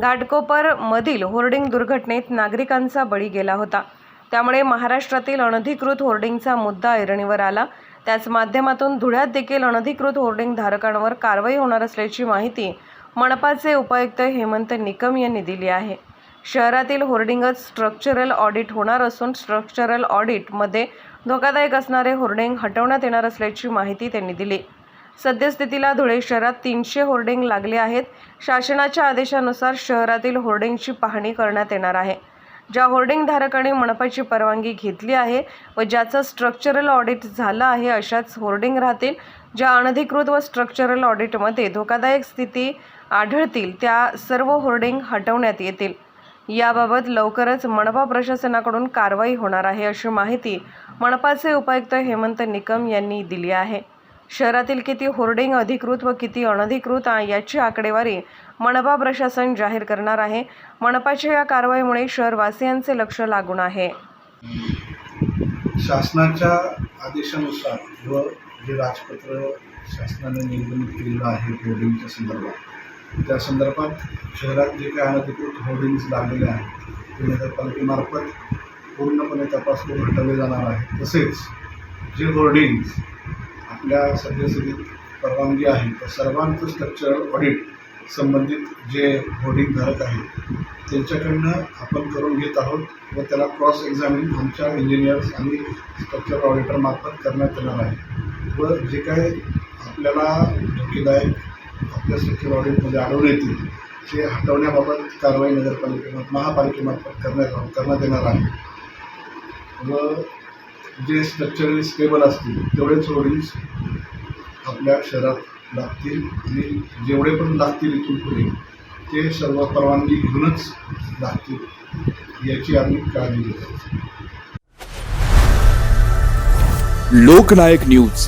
घाटकोपरमधील hoarding दुर्घटनेत नागरिकांचा बळी गेला होता. त्यामुळे महाराष्ट्रातील अनधिकृत होर्डिंगचा मुद्दा ऐरणीवर आला. त्याच माध्यमातून धुळ्यात देखील अनधिकृत होर्डिंग धारकांवर कारवाई होणार असल्याची माहिती मनपाचे उपायुक्त हेमंत निकम यांनी दिली आहे. शहरातील होर्डिंगच स्ट्रक्चरल ऑडिट होणार असून स्ट्रक्चरल ऑडिटमध्ये धोकादायक असणारे होर्डिंग हटवण्यात येणार असल्याची माहिती त्यांनी दिली. सद्यस्थितीला धुळे शहरात तीनशे होर्डिंग लागले आहेत. शासनाच्या आदेशानुसार शहरातील होर्डिंगची पाहणी करण्यात येणार आहे. ज्या होर्डिंग धारकांनी मनपाची परवानगी घेतली आहे व ज्याचं स्ट्रक्चरल ऑडिट झालं आहे अशाच होर्डिंग राहतील. ज्या अनधिकृत व स्ट्रक्चरल ऑडिटमध्ये धोकादायक स्थिती आढळतील त्या सर्व होर्डिंग हटवण्यात येतील. याबाबत लवकरच मनपा प्रशासनाकडून कारवाई होणार आहे अशी माहिती मनपाचे उपायुक्त हेमंत निकम यांनी दिली आहे. शहरातील किती होर्डिंग अधिकृत व किती अनधिकृत याची आकडेवारी मनपा प्रशासन जाहीर करणार आहे. मनपाच्या या कारवाईमुळे शहरवासियांचे लक्ष लागून आहे. शासनाच्या आदेशानुसार व जे राजपत्र शासनाने निर्गमित केलेलं आहे होर्डिंगच्या संदर्भात त्या संदर्भात शहरात जे काही अनधिकृत होर्डिंग्स लागलेले आहेत ते नगरपालिकेमार्फत पूर्णपणे तपास करून हटवले जाणार आहे तसेच जे होर्डिंग्स आपल्या सद्यस्थितीत परवानगी आहे. तर सर्वांचं स्ट्रक्चरल ऑडिट संबंधित जे होर्डिंग धारक आहेत त्यांच्याकडनं आपण करून घेत आहोत व त्याला क्रॉस एक्झामिन आमच्या इंजिनियर्स आणि स्ट्रक्चर ऑडिटरमार्फत करण्यात येणार आहे. व जे काय आपल्याला धोकेदायक आपल्या स्ट्रक्चर ऑडिटमध्ये आढळून येतील ते हटवण्याबाबत कारवाई नगरपालिकेमार्फत महापालिकेमार्फत करण्यात करण्यात येणार आहे. व जे स्ट्रक्चरली स्टेबल असतील तेवढेच होर्डिंग्स आपल्या शहरात लागतील आणि जेवढे पण लागतील इथून पुढे ते सर्व परवानगी घेऊनच लागतील याची आम्ही काळजी घेतो. लोकनायक न्यूज.